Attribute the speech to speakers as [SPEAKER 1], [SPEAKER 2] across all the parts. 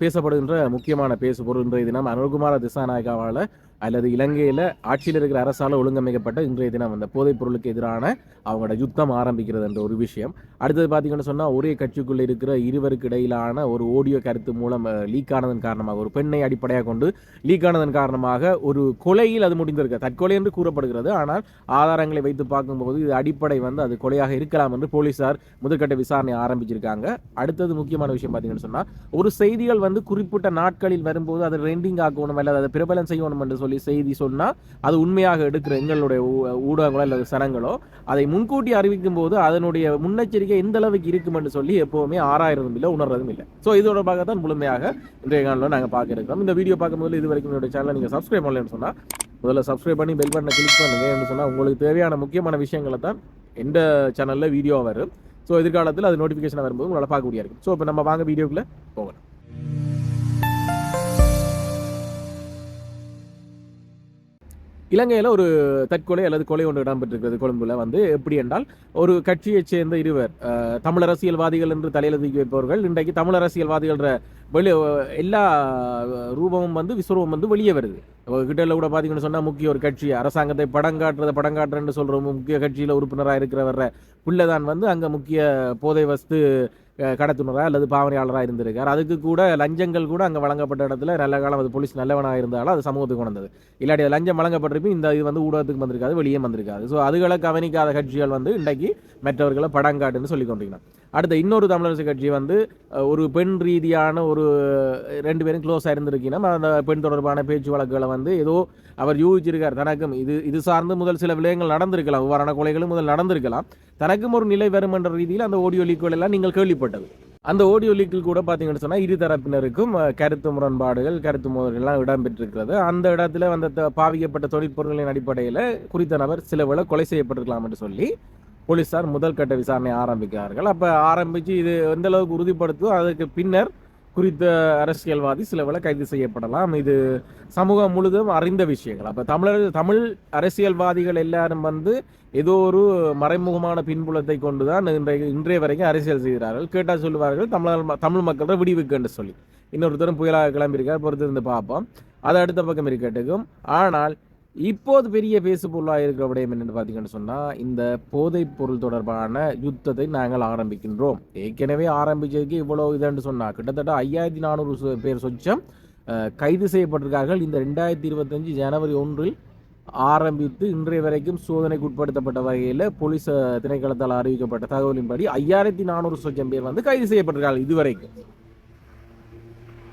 [SPEAKER 1] பேசப்படுகின்ற முக்கியமான பேசுபொருள் இன்றைய தினம் அனுகுமார திசாநாயகாவால் அல்லது இலங்கையில் ஆட்சியில் இருக்கிற அரசால் ஒழுங்கமைக்கப்பட்ட இன்றைய தினம் அந்த போதைப் பொருளுக்கு எதிரான அவங்களோட யுத்தம் ஆரம்பிக்கிறது என்ற ஒரு விஷயம். அடுத்தது பார்த்தீங்கன்னு சொன்னால் ஒரே கட்சிக்குள்ளே இருக்கிற இருவருக்கு இடையிலான ஒரு ஆடியோ கருத்து மூலம் லீக் ஆனதன் காரணமாக ஒரு பெண்ணை அடிப்படையாக கொண்டு லீக் ஆனதன் காரணமாக ஒரு கொலையில் அது முடிந்திருக்கு. தற்கொலை என்று கூறப்படுகிறது. ஆனால் ஆதாரங்களை வைத்து பார்க்கும்போது இது அடிப்படை வந்து அது கொலையாக இருக்கலாம் என்று போலீசார் முதற்கட்ட விசாரணை ஆரம்பிச்சிருக்காங்க. அடுத்தது முக்கியமான விஷயம் பார்த்தீங்கன்னு சொன்னால் ஒரு செய்திகள் வந்து குறிப்பிட்ட நாட்களில் வரும்போது அதை ரெண்டிங் ஆக்கணும் அல்லது அதை பிரபலம் செய்யணும் என்று சொல்லி செய்தி சொன்னால் அது உண்மையாக எடுக்கிற எங்களுடைய ஊ- ஊடகங்களோ அல்லது சனங்களோ அதை முன்கூட்டி அறிவிக்கும் போது அதனுடைய முன்னெச்சரிக்கை எந்த அளவுக்கு இருக்கும் என்று சொல்லி எப்பவுமே ஆராயறதும் இல்லை உணர்றதும் இல்லை. ஸோ இது தொடர்பாக தான் முழுமையாக இன்றைய காலில் நாங்கள் பார்க்க இருக்கிறோம். இந்த வீடியோ பார்க்கும்போது இது வரைக்கும் என்னுடைய சேனலை நீங்கள் சப்ஸ்கிரைப் பண்ணலன்னு சொன்னால் முதல்ல சப்ஸ்கிரைப் பண்ணி பெல் பட்டனை கிளிக் பண்ணுங்கன்னு சொன்னால் உங்களுக்கு தேவையான முக்கியமான விஷயங்களை தான் எந்த சேனலில் வீடியோ வரும். ஸோ எதிர்காலத்தில் அது நோட்டிஃபிகேஷன் வரும்போது உங்களால் பார்க்கக்கூடிய இருக்கும் ஸோ இப்போ நம்ம வாங்க வீடியோக்குள்ளே போகலாம். இலங்கையில் ஒரு தற்கொலை அல்லது கொலை ஒன்று இடம்பெற்றிருக்கிறது கொழும்புல வந்து. எப்படி என்றால் ஒரு கட்சியைச் சேர்ந்த இருவர் தமிழ் அரசியல்வாதிகள் என்று தலையில தூக்கி வைப்பவர்கள் இன்றைக்கு தமிழ் அரசியல்வாதிகள்ன்ற வெளி எல்லா ரூபமும் வந்து விஸ்வரூபம் வந்து வெளியே வருது. கிட்டல கூட பார்த்தீங்கன்னு சொன்னால் முக்கிய ஒரு கட்சி அரசாங்கத்தை படம் காட்டுறதை படம் காட்டுறேன்னு சொல்கிற முக்கிய கட்சியில் உறுப்பினராக இருக்கிறவர பிள்ளைதான் வந்து அங்கே முக்கிய போதை வஸ்து கடத்துனராக அல்லது பாவனையாளராக இருந்திருக்கார். அதுக்கு கூட லஞ்சங்கள் கூட அங்கே வழங்கப்பட்ட இடத்துல நல்ல காலம் அது போலீஸ் நல்லவனாக இருந்தாலும் அது சமூகத்துக்கு கொண்டது இல்லாட்டி அது லஞ்சம் வழங்கப்பட்டிருப்பி இந்த இது வந்து ஊடகத்துக்கு வந்திருக்காது வெளியே வந்திருக்காது. ஸோ அதுகளை கவனிக்காத கட்சிகள் வந்து இன்றைக்கு மற்றவர்களை படங்காட்டுன்னு சொல்லி கொண்டிருக்கணும் அடுத்த இன்னொரு தமிழரசு கட்சி வந்து ஒரு பெண் ரீதியான ஒரு ரெண்டு பேரும் க்ளோஸாக இருந்திருக்கீங்கன்னா அந்த பெண் தொடர்பான பேச்சு வழக்குகளை வந்து ஏதோ அவர் யூகிச்சிருக்கார். தனக்கும் இது இது சார்ந்து முதல் சில விடயங்கள் நடந்திருக்கலாம். இவ்வாறான கொலைகளும் முதல் நடந்திருக்கலாம். தனக்கும் ஒரு நிலை வரும் என்ற ரீதியில் அந்த ஓடியோ லீக்குகள் எல்லாம் நீங்கள் கேள்விப்பட்டது. அந்த ஆடியோ லீக்கில் கூட பார்த்தீங்கன்னு சொன்னால் இரு தரப்பினருக்கும் கருத்து முரண்பாடுகள் கருத்து மோதல்கள்லாம் இடம்பெற்றிருக்கிறது. அந்த இடத்துல அந்த த- பாவிக்கப்பட்ட தொழிற்பொருட்களின் அடிப்படையில் குறித்த நபர் சில வேளை கொலை செய்யப்பட்டிருக்கலாம் என்று சொல்லி போலீசார் முதல் கட்ட விசாரணை ஆரம்பிக்கிறார்கள். அப்போ ஆரம்பித்து இது எந்த அளவுக்கு உறுதிப்படுத்துதோ அதுக்கு பின்னர் குறித்த அரசியல்வாதி சில வேளை கைது செய்யப்படலாம். இது சமூகம் முழுதும் அறிந்த விஷயங்கள். அப்போ தமிழர் தமிழ் அரசியல்வாதிகள் எல்லாரும் வந்து ஏதோ ஒரு மறைமுகமான பின்புலத்தை கொண்டு தான் இன்றைய இன்றைய வரைக்கும் அரசியல் செய்கிறார்கள். கேட்டால் சொல்லுவார்கள் தமிழர் தமிழ் மக்களோட விடிவுக்குன்னு சொல்லி. இன்னொருத்தரும் புயலாக கிளம்பியிருக்கார் பொறுத்திருந்து பார்ப்போம். அது அடுத்த பக்கம் இருக்கட்டுக்கும். ஆனால் இப்போது பெரிய பேசு பொருளாக இருக்கிற விடயம் என்னென்னு பார்த்தீங்கன்னு சொன்னால் இந்த போதைப் பொருள் தொடர்பான யுத்தத்தை நாங்கள் ஆரம்பிக்கின்றோம். ஏற்கனவே ஆரம்பித்ததுக்கு இவ்வளோ இதுன்னு சொன்னால் கிட்டத்தட்ட ஐயாயிரத்தி நானூறு பேர் சொச்சம் கைது செய்யப்பட்டிருக்கார்கள். இந்த ரெண்டாயிரத்தி இருபத்தஞ்சு ஜனவரி ஒன்றில் ஆரம்பித்து இன்றைய வரைக்கும் சோதனைக்கு உட்படுத்தப்பட்ட வகையில் போலீஸ் திணைக்களத்தால் அறிவிக்கப்பட்ட தகவலின்படி ஐயாயிரத்தி நானூறு சொச்சம் பேர் வந்து கைது செய்யப்பட்டிருக்கார்கள் இதுவரைக்கும்.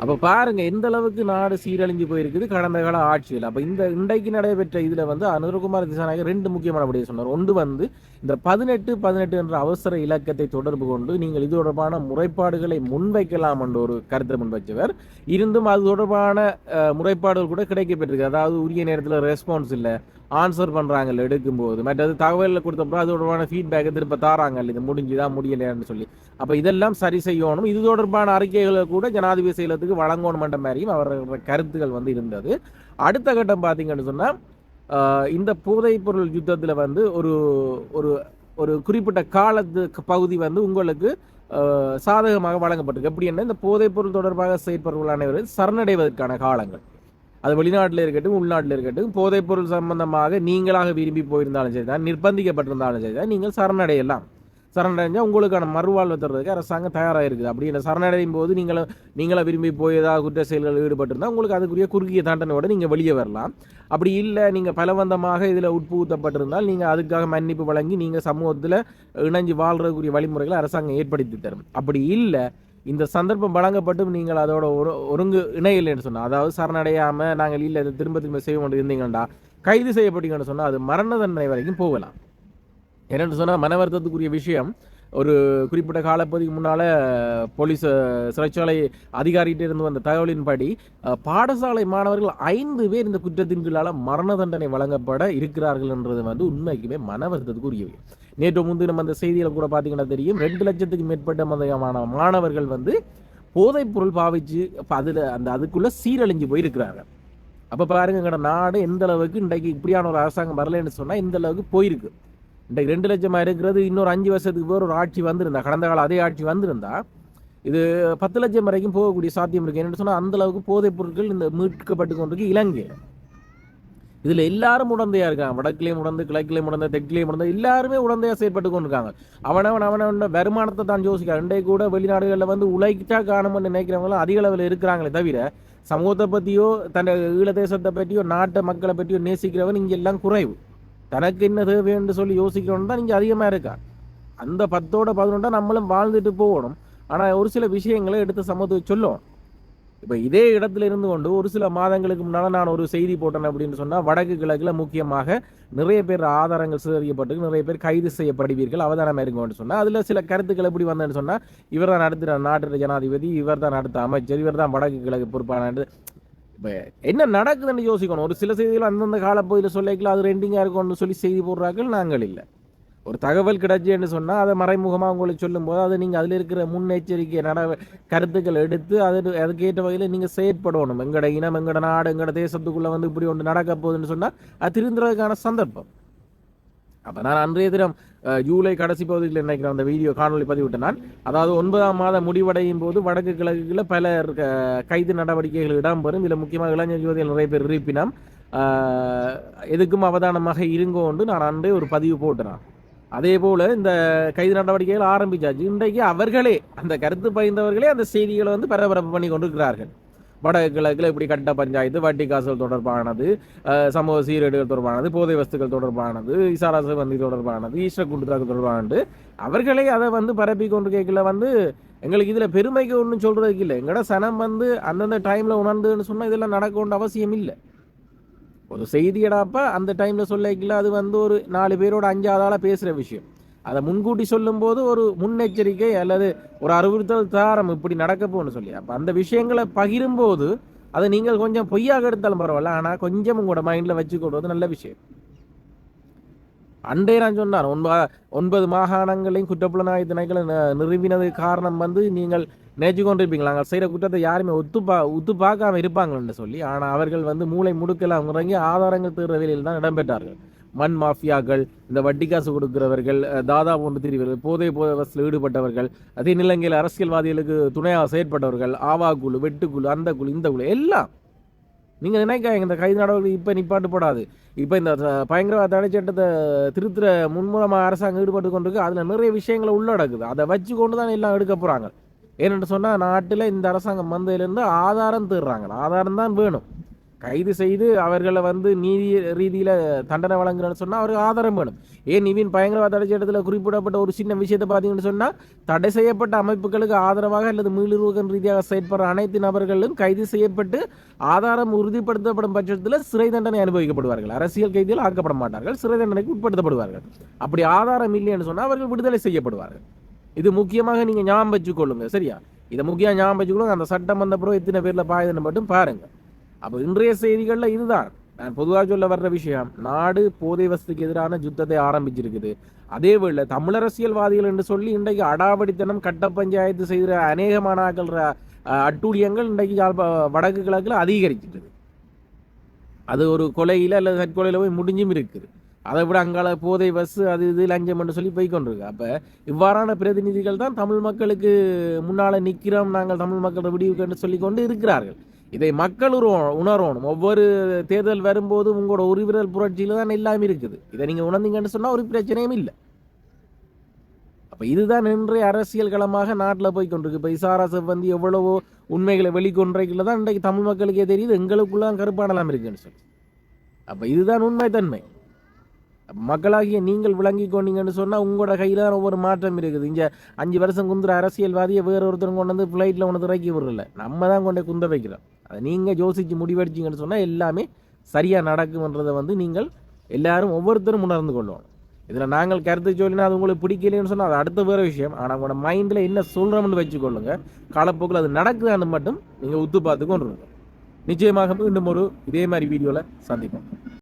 [SPEAKER 1] அப்போ பாருங்க எந்த அளவுக்கு நாடு சீரழிஞ்சு போயிருக்குது கடந்த கால ஆட்சியில். அப்போ இந்த இன்றைக்கு நடைபெற்ற இதில் வந்து அனுரகுமார் திசாநாயகர் ரெண்டு முக்கியமான விடயம் சொன்னார். ஒன்று வந்து இந்த பதினெட்டு பதினெட்டு என்ற அவசர இலக்கத்தை தொடர்பு கொண்டு நீங்கள் இது தொடர்பான முறைப்பாடுகளை முன்வைக்கலாம் என்ற ஒரு கருத்தை முன்வைச்சவர் இருந்தும் அது தொடர்பான முறைப்பாடுகள் கூட கிடைக்கப்பட்டிருக்கு அதாவது உரிய நேரத்தில் ரெஸ்பான்ஸ் இல்லை ஆன்சர் பண்றாங்கல்ல எடுக்கும்போது. மற்றது தகவலில் கொடுத்தப்பறம் அது தொடர்பான ஃபீட்பேக்கை திருப்ப தாராங்கல்ல இது முடிஞ்சுதான் முடியலையான்னு சொல்லி. அப்போ இதெல்லாம் சரி செய்யணும். இது தொடர்பான அறிக்கைகளை கூட ஜனாதிபதி செயலத்துக்கு வழங்கணுமன்ற மாதிரியும் அவரோட கருத்துக்கள் வந்து இருந்தது. அடுத்த கட்டம் பார்த்தீங்கன்னு சொன்னால் இந்த போதைப்பொருள் யுத்தத்தில் வந்து ஒரு ஒரு ஒரு குறிப்பிட்ட காலத்து பகுதி வந்து உங்களுக்கு சாதகமாக வழங்கப்பட்டிருக்கு. எப்படி என்ன இந்த போதைப்பொருள் தொடர்பாக செயற்பவர்கள் அனைவரும் சரணடைவதற்கான காலங்கள். அது வெளிநாட்டில் இருக்கட்டும் உள்நாட்டில் இருக்கட்டும் போதைப்பொருள் சம்பந்தமாக நீங்களாக விரும்பி போயிருந்தாலும் சரி தான் நிர்பந்திக்கப்பட்டிருந்தாலும் சரி தான் நீங்கள் சரணடையலாம். சரணடைஞ்சால் உங்களுக்கான மறுவாழ்வு தர்றதுக்கு அரசாங்கம் தயாராக இருக்குது அப்படி இந்த சரணடையும் போது நீங்கள நீங்களா விரும்பி போய் ஏதாவது குற்ற செயல்கள் ஈடுபட்டிருந்தால் உங்களுக்கு அதுக்குரிய குறுகிய தண்டனையோட நீங்கள் வெளியே வரலாம். அப்படி இல்லை நீங்கள் பலவந்தமாக இதில் உட்புகுத்தப்பட்டிருந்தால் நீங்கள் அதுக்காக மன்னிப்பு வழங்கி நீங்கள் சமூகத்தில் இணைஞ்சு வாழ்கிறதுக்குரிய வழிமுறைகளை அரசாங்கம் ஏற்படுத்தி தரும். அப்படி இல்லை இந்த சந்தர்ப்பம் வழங்கப்பட்டும் நீங்கள் அதோட ஒரு ஒருங்கு இணையில்லைன்னு சொன்னால் அதாவது சரணடையாமல் நாங்கள் இல்லை திரும்ப திரும்ப செய்ய கொண்டு இருந்தீங்கன்னா கைது செய்யப்பட்டீங்கன்னு சொன்னால் அது மரண தண்டனை வரைக்கும் போகலாம். என்னென்னு சொன்னால் மன வருத்தத்துக்குரிய விஷயம். ஒரு குறிப்பிட்ட காலப்பகுதிக்கு முன்னால் போலீஸ் சிறைச்சாலை அதிகாரிகிட்ட இருந்து வந்த தகவலின்படி பாடசாலை மாணவர்கள் ஐந்து பேர் இந்த குற்றத்தின் கீழால் மரண தண்டனை வழங்கப்பட இருக்கிறார்கள் என்றது வந்து உண்மைக்குமே மன வருத்தத்துக்கு உரியவை நேற்று நம்ம அந்த செய்தியில் கூட பார்த்தீங்கன்னா தெரியும் ரெண்டு லட்சத்துக்கு மேற்பட்ட மதமான மாணவர்கள் வந்து போதைப் பொருள் பாவிச்சு அதில் அந்த அதுக்குள்ளே சீரழிஞ்சு போயிருக்கிறாங்க. அப்போ பாருங்க எங்களோட நாடு எந்த அளவுக்கு இன்றைக்கு இப்படியான ஒரு அரசாங்கம் வரலைன்னு சொன்னால் இந்த அளவுக்கு போயிருக்கு. இன்றைக்கு ரெண்டு லட்சமாக இருக்கிறது இன்னொரு அஞ்சு வருஷத்துக்கு பேர் ஒரு ஆட்சி வந்திருந்தா கடந்த கால அதே ஆட்சி வந்திருந்தா இது பத்து லட்சம் வரைக்கும் போகக்கூடிய சாத்தியம் இருக்குது என்னென்னு சொன்னால் அந்த அளவுக்கு போதைப் பொருட்கள் இந்த மீட்கப்பட்டு கொண்டிருக்கு இலங்கை. இதில் எல்லாரும் உடந்தையாக இருக்காங்க. வடக்குலேயும் உடந்து கிழக்குலயும் உடந்த தெற்குலயும் உடந்த எல்லாருமே உடந்தையாக செயற்பட்டு கொண்டிருக்காங்க. அவனவன் அவனவன் வருமானத்தை தான் யோசிக்கிறான். இன்றைக்கு கூட வெளிநாடுகளில் வந்து உழைக்கிட்டா காணும்னு நினைக்கிறவங்களும் அதிக அளவில் இருக்கிறாங்களே தவிர சமூகத்தை பற்றியோ தன் ஈழ தேசத்தை பற்றியோ நாட்டை மக்களை பற்றியோ நேசிக்கிறவன் இங்கே எல்லாம் குறைவு. தனக்கு என்ன தேவைன்னு சொல்லி யோசிக்கிறவன் தான் இங்கே அதிகமாக இருக்கான் அந்த பத்தோட பதினொன்றா நம்மளும் வாழ்ந்துட்டு போகணும். ஆனால் ஒரு சில விஷயங்களை எடுத்து சமத்து சொல்லும் இப்போ இதே இடத்துல இருந்து கொண்டு ஒரு சில மாதங்களுக்கு முன்னால் நான் ஒரு செய்தி போட்டேன் அப்படின்னு சொன்னால் வடக்கு கிழக்கில் முக்கியமாக நிறைய பேர் ஆதாரங்கள் சேகரிக்கப்பட்டு நிறைய பேர் கைது செய்யப்படுவீர்கள் அவதானம் இருக்கும்னு சொன்னால் அதில் சில கருத்துக்கள் எப்படி வந்தேன்னு சொன்னால் இவர் தான் அடுத்த நாட்டு ஜனாதிபதி இவர் தான் அடுத்த அமைச்சர் இவர் தான் வடக்கு கிழக்கு பொறுப்பான இப்போ என்ன நடக்குதுன்னு யோசிக்கணும். ஒரு சில செய்திகள் அந்தந்த காலப்பகுதியில் சொல்லிக்கலாம் அது ரெண்டிங்காக இருக்கும்னு சொல்லி செய்தி போடுறார்கள் நாங்கள் இல்லை. ஒரு தகவல் கிடைச்சுன்னு சொன்னால் அதை மறைமுகமாக உங்களுக்கு சொல்லும்போது அதை நீங்கள் அதில் இருக்கிற முன்னெச்சரிக்கை நட கருத்துக்கள் எடுத்து அது அதுக்கேற்ற வகையில் நீங்கள் செயற்படணும். எங்கட இனம் எங்கட நாடு எங்கட தேசத்துக்குள்ளே வந்து இப்படி ஒன்று நடக்க போகுதுன்னு சொன்னால் அது திருந்துறதுக்கான சந்தர்ப்பம். அப்போ நான் அன்றைய தினம் ஜூலை கடைசி பகுதியில் நினைக்கிறேன் அந்த வீடியோ காணொலி பதிவிட்டு நான். அதாவது ஒன்பதாம் மாதம் முடிவடையும் போது வடக்கு கிழக்குல பல கைது நடவடிக்கைகள் இடம்பெறும். இதில் முக்கியமாக இளைஞர் யுவதிகள் நிறைய பேர் இருப்பினம். எதுக்கும் அவதானமாக இருங்கோண்டு நான் அன்றே ஒரு பதிவு போட்டுறான் அதே போல் இந்த கைது நடவடிக்கைகள் ஆரம்பிச்சாச்சு. இன்றைக்கு அவர்களே அந்த கருத்து பகிர்ந்தவர்களே அந்த செய்திகளை வந்து பரபரப்பு பண்ணி கொண்டிருக்கிறார்கள். வடக்கு கிழக்கில் இப்படி கட்ட பஞ்சாயத்து வட்டி காசுகள் தொடர்பானது சமூக சீரேடுகள் தொடர்பானது போதை வஸ்துக்கள் தொடர்பானது இசாரா வந்தி தொடர்பானது ஈஸ்டர் குண்டுதாக்கு தொடர்பானது. அவர்களே அதை வந்து பரப்பி கொண்டு கேட்கல வந்து எங்களுக்கு இதில் பெருமைக்கு ஒன்றும் சொல்கிறதுக்கு இல்லை. எங்களோட சனம் வந்து அந்தந்த டைமில் உணர்ந்துன்னு சொன்னால் இதெல்லாம் நடக்க வேண்டிய அவசியம் இல்லை. ஒரு செய்தியடாப்பா அந்த டைமில் சொல்லிக்கல அது வந்து ஒரு நாலு பேரோட அஞ்சாவதால் பேசுகிற விஷயம். அதை முன்கூட்டி சொல்லும்போது ஒரு முன்னெச்சரிக்கை அல்லது ஒரு அறிவுறுத்தல் தாரம் இப்படி நடக்க சொல்லி. அப்போ அந்த விஷயங்களை பகிரும்போது அதை நீங்கள் கொஞ்சம் பொய்யாக எடுத்தாலும் பரவாயில்ல. ஆனால் கொஞ்சம் உங்களோட மைண்ட்ல வச்சுக்கொள்வது நல்ல விஷயம். அண்டே நான் சொன்னார் ஒன்ப ஒன்பது மாகாணங்களையும் குற்றப்புலனாய் திணைகளை ந- நிறுவினது காரணம் வந்து நீங்கள் நேற்று கொண்டிருப்பீங்களா? நாங்கள் செய்கிற குற்றத்தை யாருமே ஒத்து பா ஒத்து பார்க்காம இருப்பாங்கன்னு சொல்லி. ஆனால் அவர்கள் வந்து மூளை முடுக்கலாம் இறங்கி ஆதாரங்கள் தேடுற வேலையில் தான் இடம்பெற்றார்கள் மண் மாஃபியாக்கள் இந்த வட்டி காசு கொடுக்கிறவர்கள் தாதா போன்று திரிவர்கள் போதை போதை ஈடுபட்டவர்கள் அதே நிலங்கையில் அரசியல்வாதிகளுக்கு துணையாக செயற்பட்டவர்கள் ஆவா குழு வெட்டுக்குழு அந்த குழு இந்த குழு எல்லாம். நீங்கள் நினைக்காங்க இந்த கைது நடவடிக்கை இப்போ நிப்பாட்டு போடாது. இப்போ இந்த பயங்கரவாத தடை சட்டத்தை திருத்துற முன்மூலமாக அரசாங்கம் ஈடுபட்டு கொண்டிருக்கு. அதில் நிறைய விஷயங்களை உள்ளடக்குது. அதை வச்சு கொண்டு தான் எல்லாம் எடுக்க போகிறாங்க ஏன்னு சொன்னால் நாட்டில் இந்த அரசாங்கம் வந்ததுலேருந்து ஆதாரம் தேடுறாங்க. ஆதாரம் தான் வேணும். கைது செய்து அவர்களை வந்து நீதி ரீதியில் தண்டனை வழங்குறேன்னு சொன்னால் அவருக்கு ஆதாரம் வேணும். ஏன் நிவின் பயங்கரவாத தடை சட்டத்தில் குறிப்பிடப்பட்ட ஒரு சின்ன விஷயத்தை பார்த்தீங்கன்னு சொன்னால் தடை செய்யப்பட்ட அமைப்புகளுக்கு ஆதரவாக அல்லது மீளுருவகம் ரீதியாக செயற்படுற அனைத்து நபர்களும் கைது செய்யப்பட்டு ஆதாரம் உறுதிப்படுத்தப்படும் பட்சத்தில் சிறை தண்டனை அனுபவிக்கப்படுவார்கள். அரசியல் கைதிகள் ஆக்கப்பட மாட்டார்கள் சிறை தண்டனைக்கு உட்படுத்தப்படுவார்கள். அப்படி ஆதாரம் இல்லைன்னு சொன்னால் அவர்கள் விடுதலை செய்யப்படுவார்கள். இது முக்கியமாக நீங்கள் ஞாபகம் வச்சுக்கொள்ளுங்க சரியா? இதை முக்கியம் ஞாபகம் வச்சுக்கொள்ளுங்க. அந்த சட்டம் வந்த பிறகு எத்தனை பேரில் பாயுதுன்னு மட்டும் பாருங்கள் அப்போ இன்றைய செய்திகளில் இதுதான். நான் பொதுவாக சொல்ல வர்ற விஷயம் நாடு போதை வசதிக்கு எதிரான யுத்தத்தை ஆரம்பிச்சிருக்குது. அதே வேளை தமிழ் அரசியல்வாதிகள் என்று சொல்லி இன்றைக்கு அடாவடித்தனம் கட்ட பஞ்சாயத்து செய்கிற அநேக மாணாக்கள் அட்டூழியங்கள் இன்றைக்கு வடக்கு கிழக்கில் அதிகரிச்சிட்டு அது ஒரு கொலையில் அல்லது தற்கொலையில் போய் முடிஞ்சும் இருக்குது. அதை விட அங்கால போதை பஸ் அது இது லஞ்சம்னு சொல்லி போய் கொண்டிருக்கு. இவ்வாறான பிரதிநிதிகள் தான் தமிழ் மக்களுக்கு முன்னால் நிற்கிறோம் நாங்கள் தமிழ் மக்களை விடிவுக்கு சொல்லி கொண்டு இருக்கிறார்கள். இதை மக்கள் உருவ- உணரணும். ஒவ்வொரு தேர்தல் வரும்போது உங்களோட உரிவிரல் புரட்சியில் தான் எல்லாமே இருக்குது. இதை நீங்கள் உணர்ந்தீங்கன்னு சொன்னால் ஒரு பிரச்சனையும் இல்லை. அப்போ இதுதான் இன்றைய அரசியல் களமாக நாட்டில் போய் கொண்டிருக்கு. இப்போ இசாரா செவ்வந்தி எவ்வளவோ உண்மைகளை வெளிக்கொன்றைக்குள்ள தான் இன்றைக்கு தமிழ் மக்களுக்கே தெரியுது. எங்களுக்குள்ள கருப்பானலாம் இருக்குன்னு சொல்லி. அப்போ இதுதான் உண்மை தன்மை மக்களாகிய நீங்கள் விளங்கி கொண்டீங்கன்னு சொன்னால் உங்களோட கையில தான் ஒவ்வொரு மாற்றம் இருக்குது. இங்கே அஞ்சு வருஷம் குந்துற அரசியல்வாதியை வேறு ஒருத்தர் கொண்டு வந்து ஃப்ளைட்டில் ஒன்று இறக்கி விடல நம்ம தான் கொண்டு குந்த வைக்கிறோம். அதை நீங்கள் யோசித்து முடிவெடுத்தீங்கன்னு சொன்னால் எல்லாமே சரியாக நடக்கும்ன்றதை வந்து நீங்கள் எல்லாரும் ஒவ்வொருத்தரும் உணர்ந்து கொள்ளணும். இதில் நாங்கள் கருத்து சொல்லினா அது உங்களுக்கு பிடிக்கலைன்னு சொன்னால் அது அடுத்த வேற விஷயம். ஆனால் உங்களோட மைண்டில் என்ன சொல்கிறோம்னு வச்சுக்கொள்ளுங்க. காலப்போக்கில் அது நடக்குதான்னு மட்டும் நீங்கள் உத்து பார்த்து கொண்டு நிச்சயமாக மீண்டும் ஒரு இதே மாதிரி வீடியோவில் சந்திப்போம்.